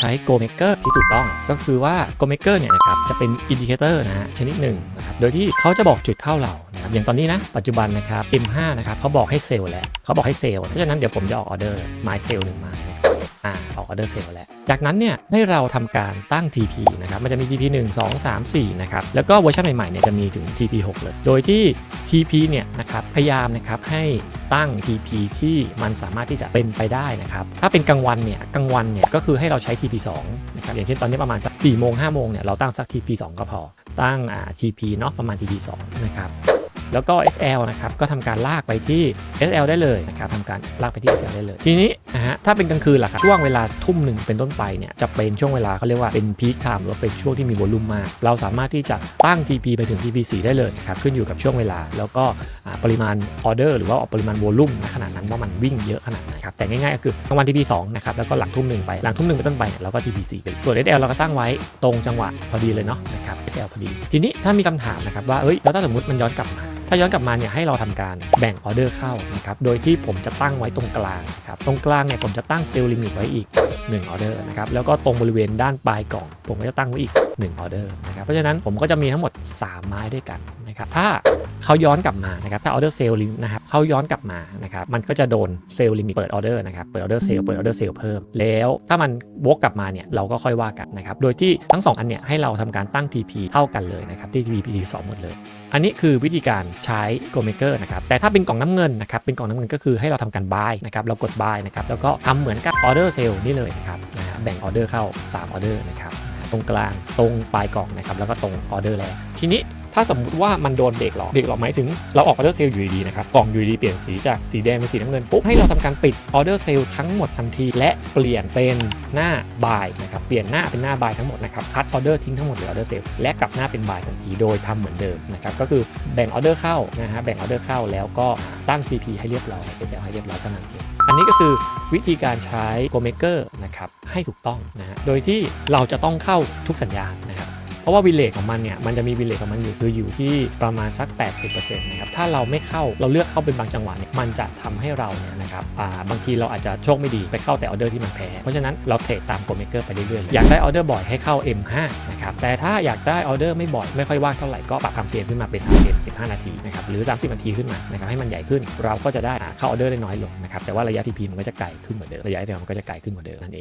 ใช้ Go Maker ที่ถูกต้อง ก็คือว่า Go Maker เนี่ยนะครับจะเป็นอินดิเคเตอร์นะฮะชนิดหนึ่งนะครับโดยที่เขาจะบอกจุดเข้าเรานะครับอย่างตอนนี้นะ ปัจจุบันนะครับ M5 นะครับเขาบอกให้เซลล์แล้วเขาบอกให้เซลล์เพราะฉะนั้นเดี๋ยวผมจะออกออเดอร์ไม้เซลล์หนึ่งไม้นะ อ่าออกออเดอร์เซลล์แล้ว จากนั้นเนี่ยให้เราทำการตั้ง TP นะครับ มันจะมี TP 1 2 3 4 นะครับ แล้วก็เวอร์ชันใหม่ๆเนี่ยจะมีถึง TP 6 เลย โดยที่ TP เนี่ยนะครับพยายามนะครับให้ตั้ง TP ที่มันสามารถที่จะเป็นไปได้นะครับ ถ้าเป็นกลางวันเนี่ยกลางวันเนี่ยก็คือให้เราใช้ TP 2นะครับ อย่างเช่นตอนนี้ประมาณสัก4โมง5โมงเนี่ยเราตั้งสัก TP 2 ก็พอ ตั้งอ่า TP เนาะประมาณ TP 2นะครับ แล้วก็ SL นะครับก็ทำการลากไปที่ SL ได้เลยนะครับทำการลากไปที่ SL ได้เลย ทีนี้นะฮะถ้าเป็นกลางคืนล่ะครับช่วงเวลาทุ่มหนึ่งเป็นต้นไปเนี่ยจะเป็นช่วงเวลาเขาเรียกว่าเป็นพีคไทม์หรือว่าเป็นช่วงที่มีวอลลุ่มมาก เราสามารถที่จะตั้ง TP ไปถึง TP 4 ได้เลยนะครับขึ้นอยู่กับช่วงเวลา แล้วก็ปริมาณออเดอร์หรือว่าปริมาณวอลลุ่มขนาดนั้นว่ามันวิ่งเยอะขนาดไหนครับแต่ง่ายๆก็คือกลางวัน TP 2 นะครับแล้วก็หลังทุ่มหนึ่งไปหลังทุ่มหนึ่งเป็นต้นไปเนี่ยเราก็ TP 4 ไปส่วน SL เราก็ตั้งไว้ตรงจังหวะพอดีเลยเนาะนะครับ SL พอดี ทีนี้ถ้ามีคำถามนะครับว่าเอ้ยแล้วถ้าสมมติมันย้อนกลับมา ถ้าย้อนกลับมาเนี่ยให้เราทำการแบ่งออเดอร์เข้านะครับ โดยที่ผมจะตั้งไว้ตรงกลางครับ ตรงกลางเนี่ยผมจะตั้งเซลล์ลิมิตไว้อีก1ออเดอร์นะครับ แล้วก็ตรงบริเวณด้านปลายกล่อง ผมก็จะตั้งไว้อีก1ออเดอร์นะครับ เพราะฉะนั้นผมก็จะมีทั้งหมด 3 ไม้ด้วยกันนะครับ ถ้าเขาย้อนกลับมานะครับ ถ้าออเดอร์เซลล์นะครับเขาย้อนกลับมานะครับ มันก็จะโดนเซลล์ลิมิตเปิดออเดอร์นะครับ เปิดออเดอร์เซลล์เปิดออเดอร์เซลล์เพิ่ม แล้วถ้ามันวกกลับมาเนี่ยเราก็ค่อยว่ากันนะครับ โดยที่ทั้ง 2 อันเนี่ยให้เราทำการตั้ง TP เท่ากันเลยนะครับที่ TP 2หมดเลย อันนี้คือวิธีการใช้กลเมเกอร์นะครับแต่ถ้าเป็นกล่องน้ำเงินนะครับเป็นกล่องน้ำเงินก็คือให้เราทำการบายนะครับเรากดบายนะครับแล้วก็ทำเหมือนกับออเดอร์เซลล์นี่เลยนะครับนะแบ่งออเดอร์เข้า3ออเดอร์นะครับตรงกลางตรงปลายกล่องนะครับแล้วก็ตรงออเดอร์แรกทีนี้ ถ้าสมมุติว่ามันโดนเบรกหลอกเบรกหลอกหมายถึงเราออกออเดอร์เซลล์อยู่ดีนะครับกล่องอยู่ดีเปลี่ยนสีจากสีแดงเป็นสีน้ำเงินปุ๊บให้เราทำการปิดออเดอร์เซลล์ทั้งหมดทันที และเปลี่ยนเป็นหน้า buy นะครับเปลี่ยนหน้าเป็นหน้า buy ทั้งหมดนะครับคัดออเดอร์ทิ้งทั้งหมดเหลือออเดอร์เซลล์และกลับหน้าเป็น buy ทันทีโดยทำเหมือนเดิมนะครับก็คือแบ่งออเดอร์เข้านะฮะแบ่งออเดอร์เข้าแล้วก็ตั้ง TP ให้เรียบร้อย SL ให้เรียบร้อยเท่านั้นเองอันนี้ก็คือวิธีการใช้ Go Maker นะครับให้ถูกต้องนะฮะโดยที่เราจะต้องเข้าทุกสัญญาณนะครับ เพราะว่าวิเลจของมันเนี่ยมันจะมีวิเลจของมันอยู่คืออยู่ที่ประมาณสัก 80%นะครับถ้าเราไม่เข้าเราเลือกเข้าเป็นบางจังหวะเนี่ยมันจะทำให้เราเนี่ยนะครับอ่าบางทีเราอาจจะโชคไม่ดีไปเข้าแต่ออเดอร์ที่มันแพ้เพราะฉะนั้นเราเทรดตามโกลเมเกอร์ไปเรื่อยๆอยากได้ออเดอร์บ่อยให้เข้า M5 นะครับแต่ถ้าอยากได้ออเดอร์ไม่บ่อยไม่ค่อยว่างเท่าไหร่ก็ปรับทำเกมขึ้นมาเป็นทำเกม15 นาทีนะครับหรือ 30 นาทีขึ้นมานะครับให้มันใหญ่ขึ้น เราก็จะได้เข้าออเดอร์ได้น้อยลงนะครับแต่ว่าระยะ TP มันก็จะไกลขึ้นเหมือนเดิมระยะ SL มันก็จะไกลขึ้นเหมือนเดิมนั่นเอง